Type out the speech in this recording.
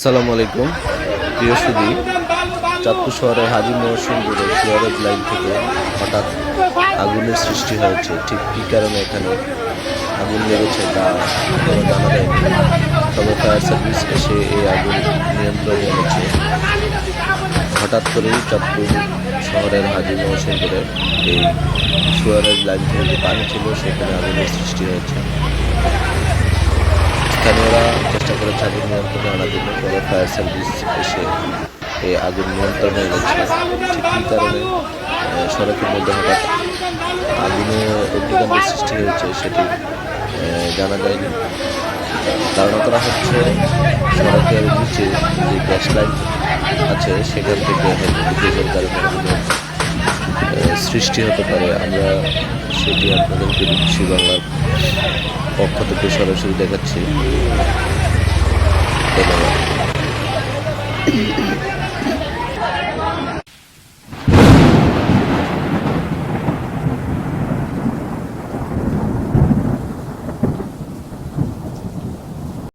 আসসালামু আলাইকুম। প্রিয় সুদী চাঁদপুর শহরের হাজি মহসিনপুরে শিয়ারেজ লাইন থেকে হঠাৎ আগুনের সৃষ্টি হয়েছে। ঠিক কী কারণে এখানে আগুন লেগেছে তা এখনও জানা যায়নি। তবে ফায়ার সার্ভিস এসে এই আগুন নিয়ন্ত্রণে এনেছে। হঠাৎ করেই চাঁদপুর শহরের হাজি মহসিনপুরে এই সুয়ারেজ লাইন থেকে যে পানি ছিল, সেখানে আগুনের সৃষ্টি হয়েছে। স্থানীয়রা চেষ্টা করেছে আগুন নিয়ন্ত্রণে আনার জন্য পরে ফায়ার সার্ভিস এসে এই আগুন নিয়ন্ত্রণে এনেছে ঠিক কী কারণে সড়কের মধ্যে হঠাৎ আগুনে অগ্নিকাণ্ডের সৃষ্টি হয়েছে সেটি জানা যায়নি। ধারণা করা হচ্ছে সড়কের নিচে যে গ্যাস লাইন আছে সেখান থেকে হয়তো কারণে সৃষ্টি হতে পারে। আমরা সেটি আপনাদেরকে বিবিসি বাংলার পক্ষ থেকে সরাসরি দেখাচ্ছি। ধন্যবাদ।